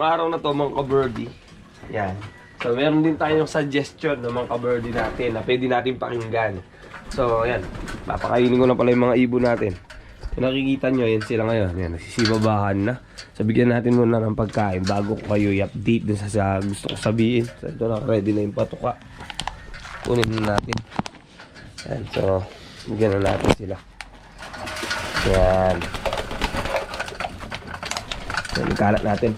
araw na to mga ka-birdie. Yan. So, meron din tayong suggestion ng mga ka-birdie natin na pwede natin pakinggan. So, yan. Papakainin ko na pala yung mga ibon natin. Kung nakikita nyo, yan sila ngayon. Yan, nagsisibabahan na. So, bigyan natin muna ng pagkain bago ko kayo i-update dun sa, sa gusto ko sabihin. So, ito na, ready na yung patuka. Kunin na natin. Yan, so, bigyan na natin sila. Yan. Yan, kalat natin.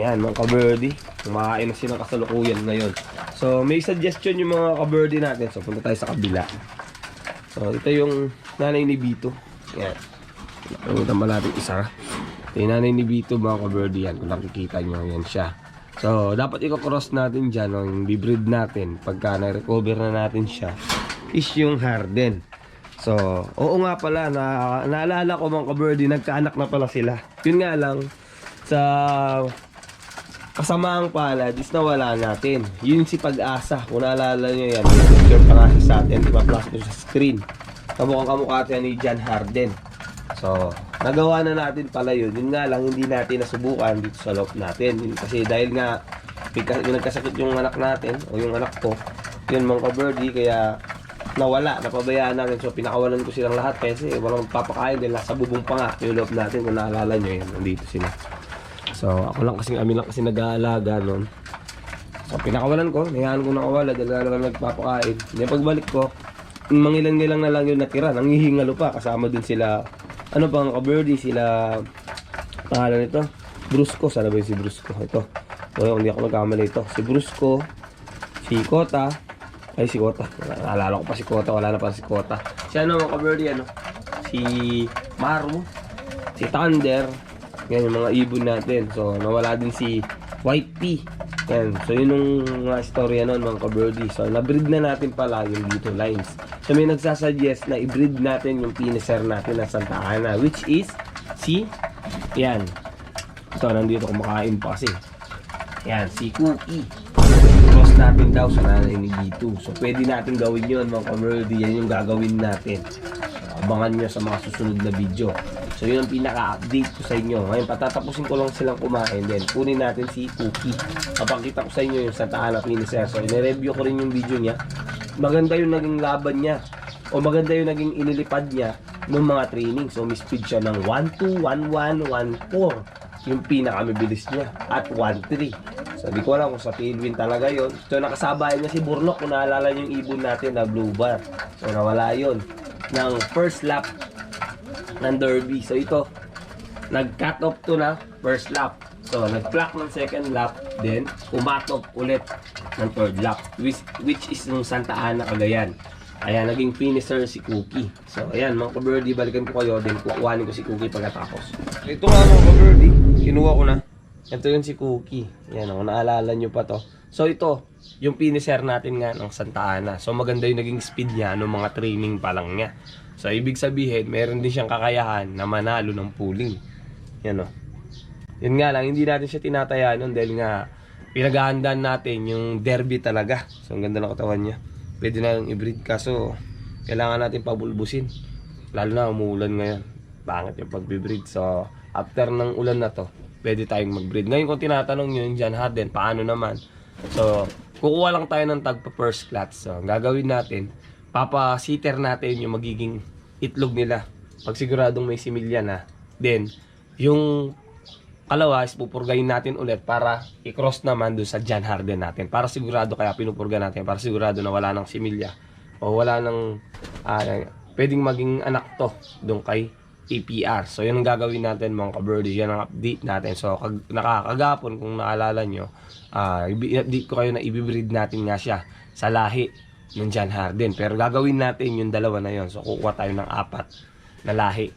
Yan, mga ka-birdie. Kumakain na sila kasalukuyan ngayon. So, may suggestion yung mga ka-birdie natin. So, punta tayo sa kabila. So, ito yung nanay ni Bito. Yan. Pangutan ba natin isa? Ito yung nanay ni Bito, mga ka-birdie yan. Kung nakikita nyo, yan siya. So, dapat i-cross natin dyan, yung bibreed natin, pagka na-recover na natin siya, is yung harden. So, oo nga pala, na, naalala ko mga ka-birdie, nagkaanak na pala sila. Yun nga lang, sa kasamaang palad is nawala natin. Yun si Pag-asa. Kung naalala nyo yan, picture pa nga siya sa atin. Ipa-plus ko sa screen. Kamukhang kamukha siya ni John Harden. So, nagawa na natin pala yun. Yun nga lang, hindi natin nasubukan dito sa loob natin. Yun, kasi dahil nga, yung nagkasakit yung anak natin, o yung anak ko, yun mga ka-birdie, kaya nawala, napabayaan natin. So, pinakawalan ko silang lahat kasi walang papakain dahil nasa bubong pa nga yung loob natin. Kung naalala nyo yun, nandito sila. So, ako lang kasi, amin lang kasi nag-aalaga nun. So, pinakawalan ko, nayaan ko nakawala dahil nga lang nagpapakain. Yung pagbalik ko, mangilan-ngilang na lang yung natira. Nangihingalo pa, kasama din sila, ano pang ka-birdie, sila, pangalan nito, Brusco, sana ba si Brusco? Ito, o hindi ako nagkamali ito. Si Brusco, si Kota, ay si Kota, naalala ko pa si Kota, wala na pa si Kota. Si ano mga ka-birdie, ano? Si Maru, si Thunder, yan yung mga ibon natin. So, nawala din si White Pea. Yan. So, yun yung mga istorya nun, mga ka-birdie. So, na-breed na natin pala yung dito lines. So, may nagsasuggest na i-breed natin yung piniser natin na Santa Ana, which is si, yan. Ito, nandito kumakain pa kasi. Yan, si Cookie. Cross natin daw sa nanay ni Gitu. So, pwede natin gawin yun, mga ka-birdie. Yan yung gagawin natin. Abangan nyo sa mga susunod na video. So yun ang pinaka-update ko sa inyo. Ngayon patatapusin ko lang silang kumain. Then kunin natin si Cookie. Papakita ko sa inyo yung Santa Ana Finisher. So i-review ko rin yung video niya. Maganda yung naging laban niya. O maganda yung naging inilipad niya ng mga training. So speed siya ng 1-2, 1-1, 1-4. Yung pinakamabilis niya. At 1-3. Sabi ko lang kung sa tailwind talaga yon. So nakasabay niya si Burlok kung naalala niyo yung ibon natin na blue bar. So nawala yon ng first lap ng derby. So ito, nag-cut off to na first lap. So nag-clock ng second lap, then umatop ulit ng third lap, which, which is nung Santa Ana, Cagayan. Kaya naging finisher si Cookie. So ayan, mga ka-birdie, balikan ko kayo, then kukuhanin ko si Cookie pagkatapos. Ito nga mga ka-birdie, kinuha ko na. Ito yun si Cookie. Yan, kung naalala nyo pa to. So ito, yung finisher natin nga ng Santa Ana. So maganda yung naging speed niya ng mga training pa lang niya. So ibig sabihin, meron din siyang kakayahan na manalo ng pooling. Yan o. Yun nga lang, hindi natin siya tinataya nun dahil nga pinaghahandaan natin yung derby talaga. So ang ganda ng katawan niya. Pwede na yung i-breed kaso kailangan natin pabulbusin. Lalo na umuulan ngayon. Pangit yung pag-breed. So after ng ulan na to, pwede tayong mag-breed. Ngayon kung tinatanong nyo yung John Harden, paano naman? So, kukuha lang tayo ng tag pa first class. So, ang gagawin natin, papa-sitter natin yung magiging itlog nila. Pag siguradong may similya na. Then, yung kalawa is pupurgayin natin ulit para i-cross naman doon sa John Harden natin. Para sigurado kaya pinupurga natin. Para sigurado na wala ng similya. O wala ng ah, pwedeng maging anak to doon kay APR. So, yun ang gagawin natin mga ka-birdie. Yan ang update natin. So, kag nakakagapon kung naalala nyo, ah, i-update ko kayo na ibibreed natin nga siya sa lahi ng John Harden. Pero gagawin natin yung dalawa na yon So, kukuha tayo ng apat na lahi.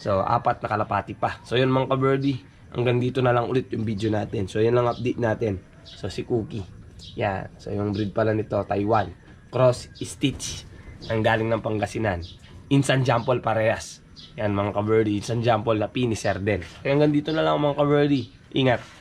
So, apat na kalapati pa. So, yun mga ka-birdie. Hanggang dito na lang ulit yung video natin. So, yan lang update natin. So, si Cookie. Yan. So, yung breed pala nito, Taiwan. Cross Stitch. Ang galing ng Pangasinan. Insan Jampol parehas. Yan mga ka-birdie. Insan Jampol na piniser din. Kaya hanggang dito na lang mga ka-birdie. Ingat.